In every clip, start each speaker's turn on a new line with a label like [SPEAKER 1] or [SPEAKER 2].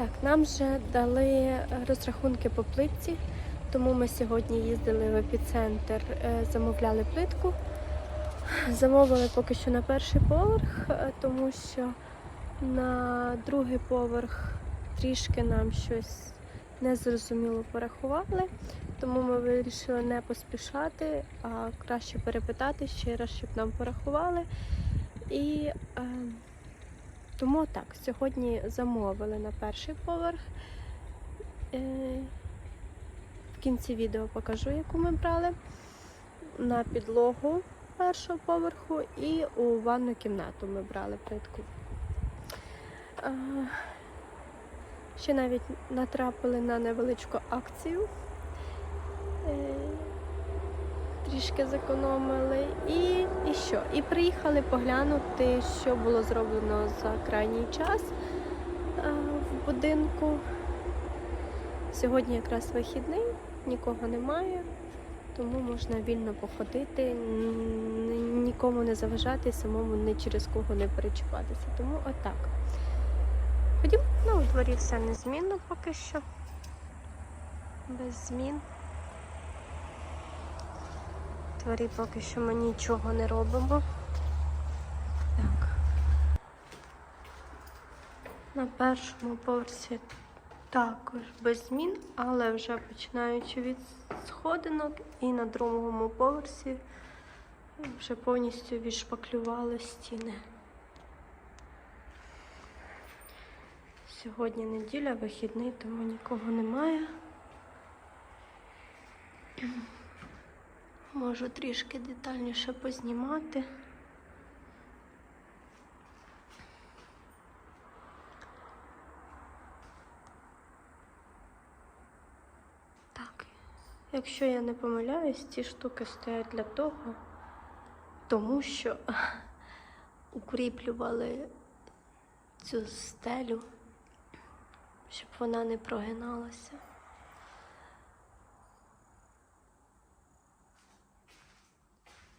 [SPEAKER 1] Так, нам вже дали розрахунки по плитці, тому ми сьогодні їздили в епіцентр, е, замовляли плитку. Замовили поки що на перший поверх, е, тому що на другий поверх трішки нам щось незрозуміло порахували, тому ми вирішили не поспішати, а краще перепитати ще раз, щоб нам порахували. І е, тому так, сьогодні замовили на перший поверх. Е, в кінці відео покажу, яку ми брали. На підлогу першого поверху і у ванну кімнату ми брали плитку. Е, ще навіть натрапили на невеличку акцію. Трішки зекономили. І, і що? І приїхали поглянути, що було зроблено за крайній час е, в будинку. Сьогодні якраз вихідний, нікого немає, тому можна вільно походити, нікому не заважати, самому ні через кого не перечіпатися. Тому отак. Ходім, ну, у дворі все незмінно поки що. Без змін. Дворі поки що ми нічого не робимо. Так. На першому поверсі також без змін, але вже починаючи від сходинок і на другому поверсі вже повністю відшпаклювали стіни. Сьогодні неділя, вихідний, тому нікого немає. Можу трішки детальніше познімати. Так, якщо я не помиляюсь, ці штуки стоять для того, тому що укріплювали цю стелю, щоб вона не прогиналася.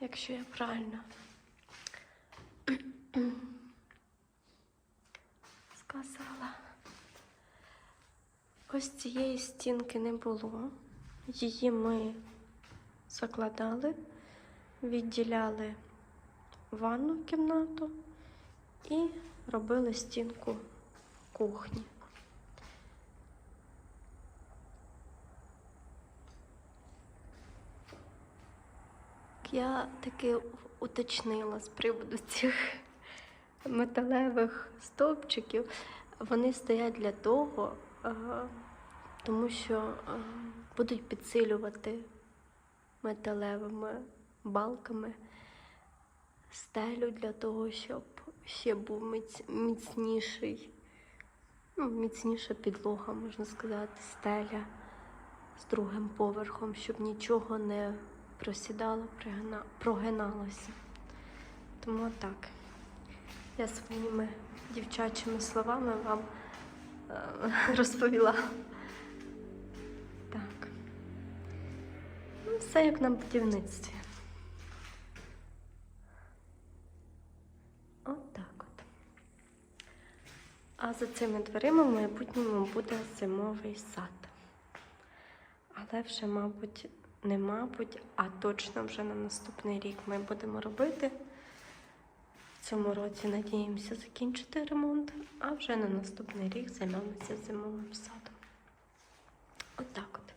[SPEAKER 1] Якщо я правильно сказала. Ось цієї стінки не було. Її ми закладали, відділяли ванну кімнату і робили стінку кухні. Я таки уточнила з приводу цих металевих стовпчиків. Вони стоять для того, е, тому що е, будуть підсилювати металевими балками стелю для того, щоб ще був міцніший, ну, міцніша підлога, можна сказати, стеля з другим поверхом, щоб нічого не просідало, прогиналося. Тому так. Я своїми дівчачими словами вам е, розповіла. Так. Ну, все як на будівництві. От от. А за цими дверима в майбутньому буде зимовий сад. Але вже, мабуть, не мабуть, а точно вже на наступний рік ми будемо робити. В цьому році надіємося закінчити ремонт, а вже на наступний рік займемося зимовим садом. Отак от.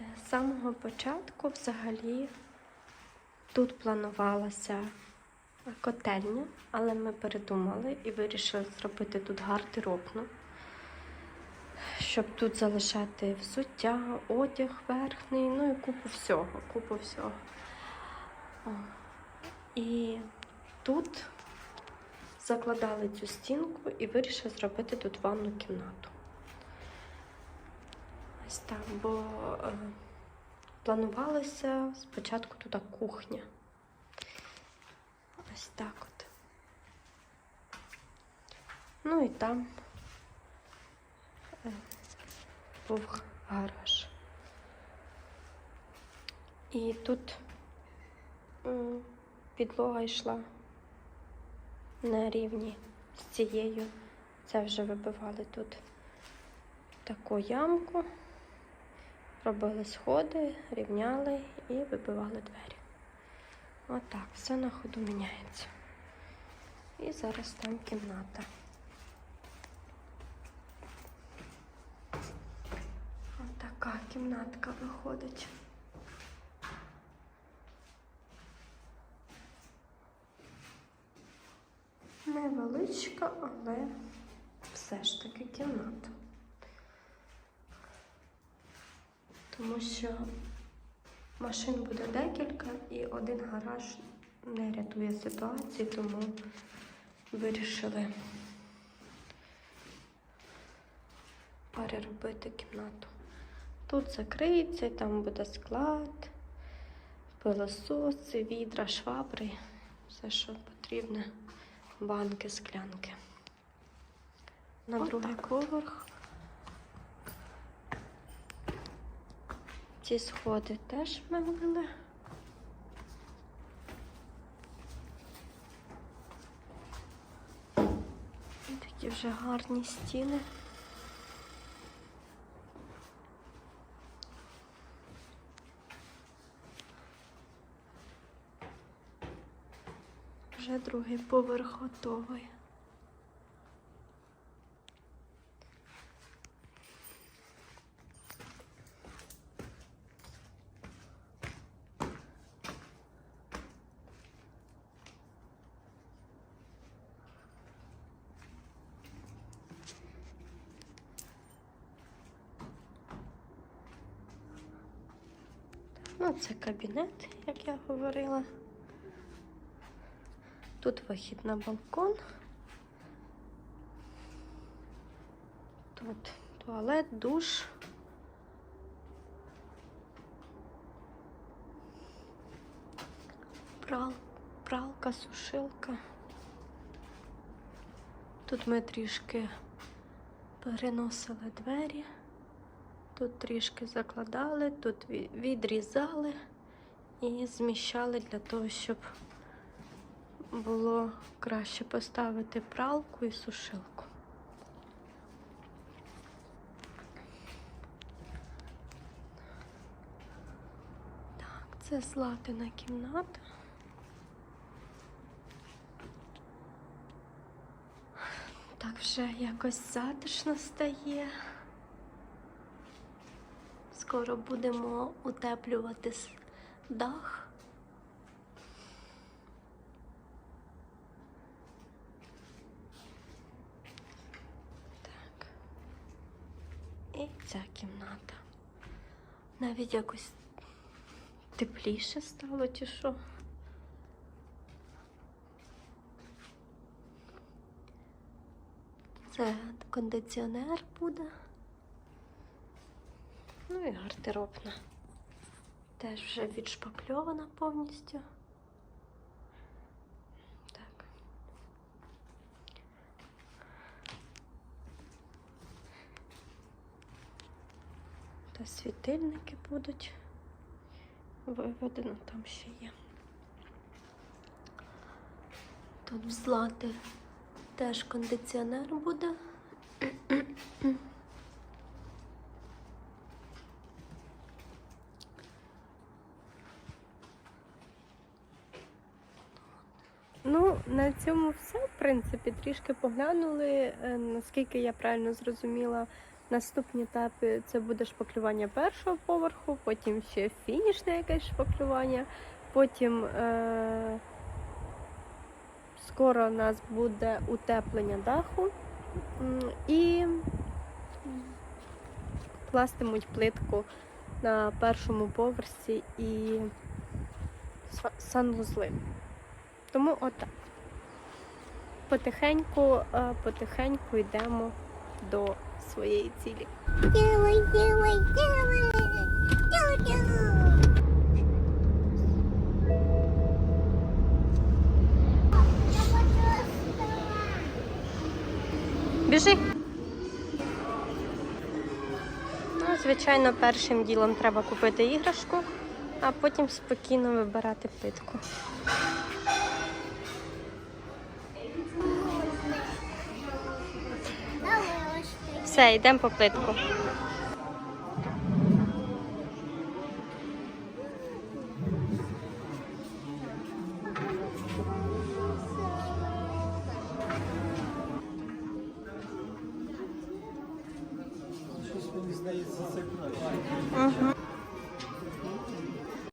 [SPEAKER 1] Е, З самого початку взагалі тут планувалася котельня, але ми передумали і вирішили зробити тут гардеробну щоб тут залишати взуття, одяг верхній, ну і купу всього, купу всього. І тут закладали цю стінку і вирішили зробити тут ванну кімнату. Ось так, бо е, планувалося спочатку тут кухня. Ось так от. Ну і там був гараж. І тут підлога йшла на рівні з цією. Це вже вибивали тут таку ямку, робили сходи, рівняли і вибивали двері. Отак, все на ходу міняється. І зараз там кімната. Кімнатка виходить. Невеличка, але все ж таки кімната. Тому що машин буде декілька і один гараж не рятує ситуацію, тому вирішили переробити кімнату. Тут закриється, там буде склад, пилососи, відра, швабри, все, що потрібне, банки, склянки. На
[SPEAKER 2] Отак
[SPEAKER 1] другий
[SPEAKER 2] от.
[SPEAKER 1] поверх. Ці сходи теж ми ввели. Такі вже гарні стіни. Вже другий поверх готовий. Ну, це кабінет, як я говорила. Тут вихід на балкон. Тут туалет, душ. Прал, пралка, сушилка. Тут ми трішки переносили двері. Тут трішки закладали, тут відрізали і зміщали для того, щоб було краще поставити пралку і сушилку. Так, це златина кімната. Так вже якось затишно стає. Скоро будемо утеплювати дах. Так. І ця кімната. Навіть якось тепліше стало, чи що? Це кондиціонер буде. Ну і гардеробна. Теж вже відшпакльована повністю. Так. Та світильники будуть виведено, там ще є. Тут в злати теж кондиціонер буде. Ну, на цьому все, в принципі, трішки поглянули. Е, Наскільки я правильно зрозуміла, наступні етапи це буде шпаклювання першого поверху, потім ще фінішне якесь шпаклювання, потім е- скоро у нас буде утеплення даху і кластимуть плитку на першому поверсі і санвузли. Тому отак. Потихеньку, е, потихеньку йдемо до своєї цілі. Біжи. Ну, звичайно, першим ділом треба купити іграшку, а потім спокійно вибирати плитку. Все, йдемо по плитку.